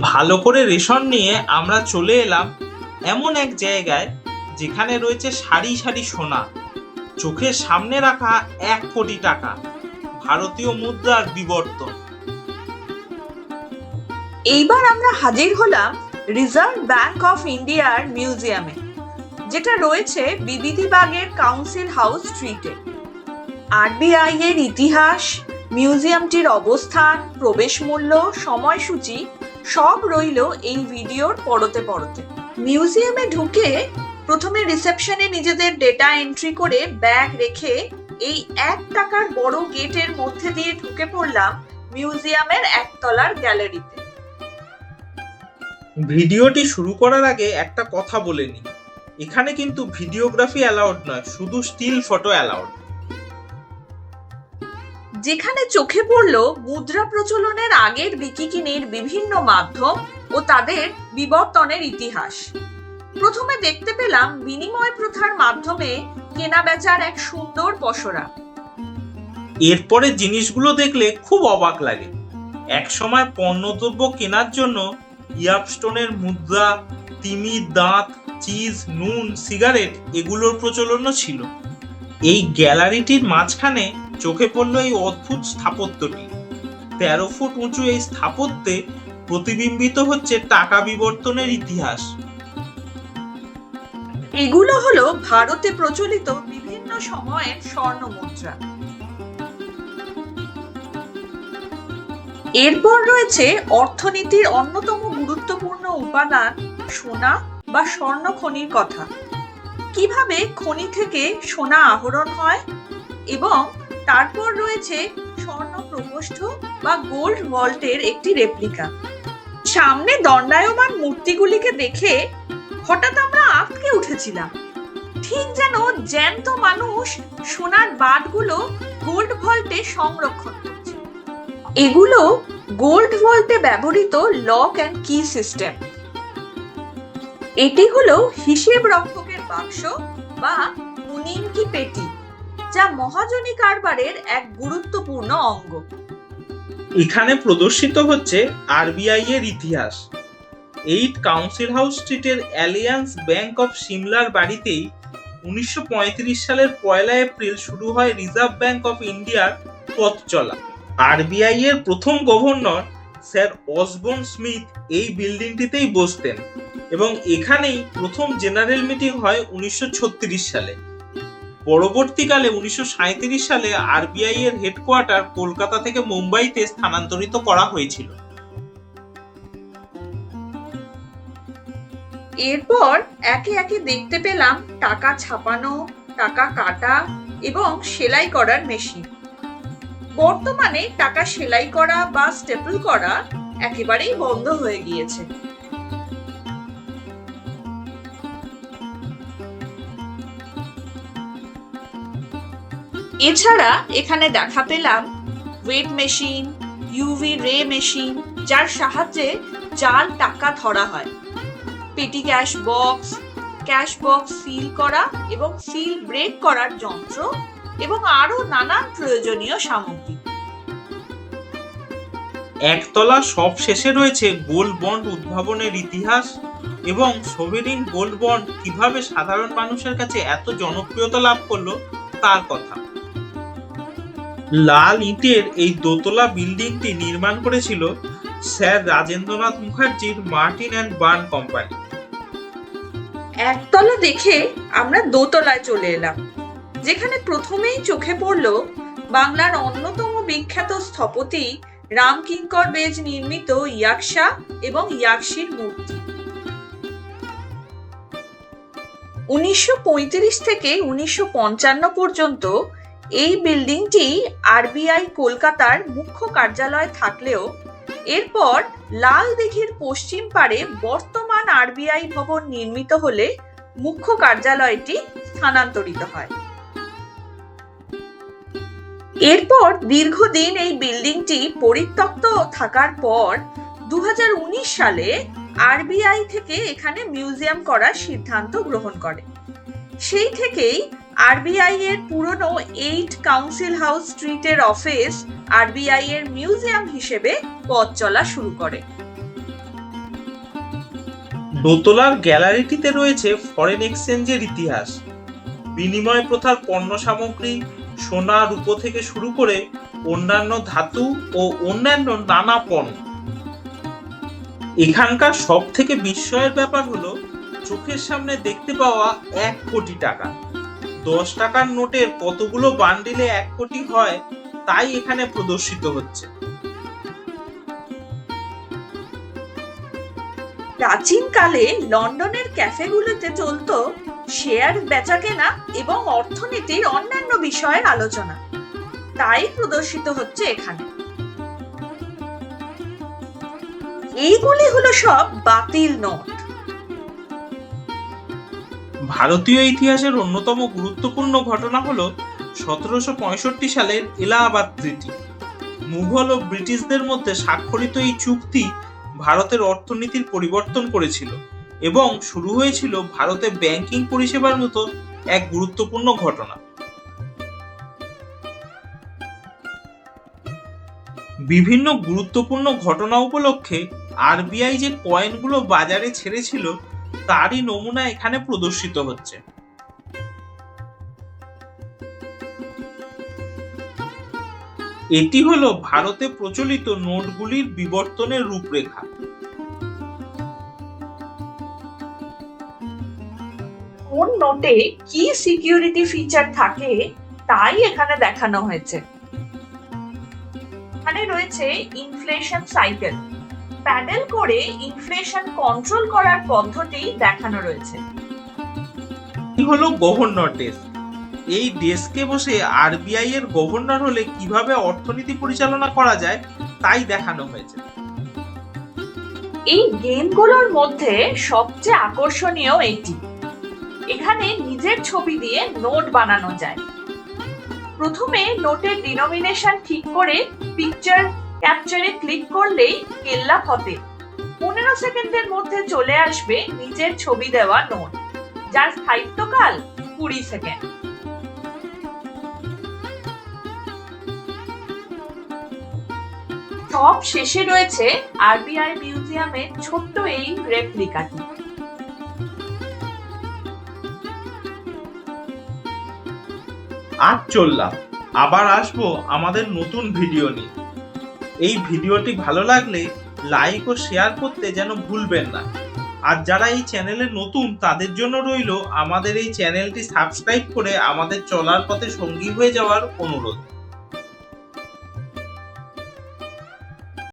ভালো করে রেশন নিয়ে আমরা চলে এলাম এমন এক জায়গায় যেখানে রয়েছে সারি সারি সোনা। চোখের সামনে রাখা এক কোটি টাকা। ভারতীয় মুদ্রার বিবর্তন। এইবার আমরা হাজির হলাম রিজার্ভ ব্যাংক অফ ইন্ডিয়ার মিউজিয়ামে, যেটা রয়েছে বিবিধিবাগের কাউন্সিল হাউস স্ট্রিটে। আরবিআই এর ইতিহাস, মিউজিয়ামটির অবস্থান, প্রবেশ মূল্য, সময়সূচি সব রইল এই ভিডিওর পরতে পরতে। মিউজিয়ামে ঢুকে প্রথমে রিসেপশনে নিজেদের ডেটা এন্ট্রি করে ব্যাগ রেখে এই এক টাকার বড় গেটের মধ্যে দিয়ে ঢুকে পড়লাম মিউজিয়ামের একতলার গ্যালারিতে। ভিডিওটি শুরু করার আগে একটা কথা বলে নিই। এখানে কিন্তু ভিডিওগ্রাফি অ্যালাউড নয়, শুধু স্টিল ফটো অ্যালাউড যেখানে চোখে পড়ল মুদ্রা প্রচলনের আগের বিকিকিনির বিভিন্ন মাধ্যম ও তাদের বিবর্তনের ইতিহাস। প্রথমে দেখতে পেলাম বিনিময় প্রথার মাধ্যমে কেনা বেচার এক সুন্দর পসরা। এরপরে জিনিসগুলো দেখলে খুব অবাক লাগে। এক একসময় পণ্যদ্রব্য কেনার জন্য ইয়াপস্টোনের মুদ্রা, তিমি, দাঁত, চিজ, নুন, সিগারেট এগুলোর প্রচলনও ছিল। এই গ্যালারিটির মাঝখানে চোখে পড়ল এই অদ্ভুত স্থাপত্যটি। তেরো ফুট উঁচু এই স্থাপত্যে প্রতিবিম্বিত হচ্ছে টাকা বিবর্তনের ইতিহাস। এগুলো হলো ভারতে প্রচলিত বিভিন্ন সময়ের স্বর্ণ মুদ্রা এরপর রয়েছে অর্থনীতির অন্যতম গুরুত্বপূর্ণ উপাদান সোনা বা স্বর্ণ খনির কথা। কীভাবে খনি থেকে সোনা আহরণ হয় এবং তারপর রয়েছে স্বর্ণ প্রকোষ্ঠ বা গোল্ড ভল্টের একটি রেপ্লিকা সামনে দণ্ডায়মান মূর্তিগুলিকে দেখে হঠাৎ আমরা আটকে উঠেছিলাম। ঠিক যেন জ্যান্ত মানুষ সোনার বাটগুলো গোল্ড ভল্টে সংরক্ষণ করছে। এগুলো গোল্ড ভল্টে ব্যবহৃত লক অ্যান্ড কি সিস্টেম। এটি হলো হিসেব রক্ষকের বাক্স বা মুনিম কি পেটি। যা মহাজনী কারবারের এক গুরুত্বপূর্ণ অঙ্গ। এখানে প্রদর্শিত হচ্ছে আরবিআই এর ইতিহাস। এইট কাউন্সিল হাউস স্ট্রিটের অ্যালিয়ান্স ব্যাংক অফ সিমলার বাড়িতেই উনিশশো পঁয়ত্রিশ সালের পয়লা এপ্রিল শুরু হয় রিজার্ভ ব্যাংক অফ ইন্ডিয়ার পথ চলা। আরবিআই এর প্রথম গভর্নর স্যার অসবর্ন স্মিথ এই বিল্ডিংটিতেই বসতেন এবং এখানেই প্রথম জেনারেল মিটিং হয় উনিশশো ছত্রিশ সালে। পরবর্তীকালে উনিশশো সালে আরবিআই এর হেডকোয়ার্টার কলকাতা থেকে মুম্বাইতে স্থানান্তরিত করা হয়েছিল। এরপর একে একে দেখতে পেলাম টাকা ছাপানো, টাকা কাটা এবং সেলাই করার মেশিন। বর্তমানে টাকা সেলাই করা বা স্টেপল করা একেবারেই বন্ধ হয়ে গিয়েছে। এছাড়া এখানে দেখা পেলাম weight machine UV ray machine যার সাহায্যে জাল টাকা ধরা হয়। Petty cash box cash box seal করা এবং সিল ব্রেক করার যন্ত্র এবং আরও নানান প্রয়োজনীয় সামগ্রী। একতলা সব শেষে রয়েছে গোল্ড বন্ড উদ্ভাবনের ইতিহাস এবং সোভেরিন গোল্ড বন্ড কীভাবে সাধারণ মানুষের কাছে এত জনপ্রিয়তা লাভ করল তার কথা। লাল ইটের এই দোতলা বিল্ডিংটি নির্মাণ করেছিল স্যার রাজেন্দ্রনাথ মুখার্জির মার্টিন অ্যান্ড বার্ন কোম্পানি। একতলা দেখে আমরা দোতলায় চলে এলাম, যেখানে প্রথমেই চোখে পড়ল বাংলার অন্যতম বিখ্যাত স্থপতি রামকিঙ্কর বেজ নির্মিত ইয়াকশা এবং ইয়াকশির মূর্তি। উনিশশো পঁয়ত্রিশ থেকে উনিশশো পঞ্চান্ন পর্যন্ত এই বিল্ডিংটি আরবিআই কলকাতার মুখ্য কার্যালয় থাকলেও এরপর লাল দিঘির পশ্চিম পারে বর্তমান আরবিআই ভবন নির্মিত হলে মুখ্য কার্যালয়টি স্থানান্তরিত হয়। এরপর দীর্ঘদিন এই বিল্ডিংটি পরিত্যক্ত থাকার পর দু হাজার উনিশ সালে আরবিআই থেকে এখানে মিউজিয়াম করার সিদ্ধান্ত গ্রহণ করে। সেই থেকেই আরবিআই এর পুরনো এইট কাউন্সিল হাউস স্ট্রিটের অফিস আরবিআই এর মিউজিয়াম হিসেবে পথ চলা শুরু করে। দোতলার গ্যালারিটিতে রয়েছে ফরেন এক্সচেঞ্জের ইতিহাস। বিনিময় প্রথার পণ্য সামগ্রী, সোনা, রূপো থেকে শুরু করে অন্যান্য ধাতু ও অন্যান্য নানা পণ্য। এখানকার সব থেকে বিস্ময়ের ব্যাপার হলো, চোখের সামনে দেখতে পাওয়া এক কোটি টাকা। দশ টাকার নোটের কতগুলো বান্ডিলে এক কোটি হয়, তাই এখানে প্রদর্শিত হচ্ছে। প্রাচীনকালে লন্ডনের ক্যাফেগুলোতে চলতো শেয়ার বেচাকেনা এবং অর্থনীতির অন্যান্য বিষয়ের আলোচনা। তাই প্রদর্শিত হচ্ছে এখানে। এইগুলি হলো সব বাতিল নোট। ভারতীয় ইতিহাসের অন্যতম গুরুত্বপূর্ণ ঘটনা হলো সতেরোশো পঁয়ষট্টি সালের এলাহাবাদ ট্রিটি মুঘল ও ব্রিটিশদের মধ্যে স্বাক্ষরিত এই চুক্তি ভারতের অর্থনীতির পরিবর্তন করেছিল এবং শুরু হয়েছিল ভারতে ব্যাংকিং পরিষেবার মতো এক গুরুত্বপূর্ণ ঘটনা। বিভিন্ন গুরুত্বপূর্ণ ঘটনা উপলক্ষে আরবিআই যে কয়েনগুলো বাজারে ছেড়েছিল তারই নমুনা এখানে প্রদর্শিত হচ্ছে। এটি হলো ভারতে প্রচলিত নোটগুলির বিবর্তনের রূপরেখা। কোন নোটে কি সিকিউরিটি ফিচার থাকে, তাই এখানে দেখানো হয়েছে। এখানে রয়েছে ইনফ্লেশন সাইকেল প্যাডেল করে ইনফ্লেশন কন্ট্রোল করার পদ্ধতি দেখানো রয়েছে। হলো গভর্নর ডেস্ক এই ডেস্কে বসে আরবিআই এর গভর্নর হলে কীভাবে অর্থনীতি পরিচালনা করা যায় তাই দেখানো হয়েছে। এই গেমগুলোর মধ্যে সবচেয়ে আকর্ষণীয় এটি এখানে নিজের ছবি দিয়ে নোট বানানো যায়। প্রথমে নোটের ডিনোমিনেশন ঠিক করে পিকচার ক্যাপচারে ক্লিক করলেই কেল্লা ফতে। পনেরো সেকেন্ডের মধ্যে চলে আসবে নিজের ছবি দেওয়া নোট যার স্থায়িত্বকাল কুড়ি সেকেন্ড। সব শেষে রয়েছে আরবিআই মিউজিয়ামের ছোট্ট এই রেপ্লিকাটি আজ চললাম আবার আসব আমাদের নতুন ভিডিও নিয়ে। এই ভিডিওটি ভালো লাগলে লাইক ও শেয়ার করতে যেন ভুলবেন না। আর যারা এই চ্যানেলে নতুন, তাদের জন্য রইল আমাদের এই চ্যানেলটি সাবস্ক্রাইব করে আমাদের চলার পথে সঙ্গী হয়ে যাওয়ার অনুরোধ।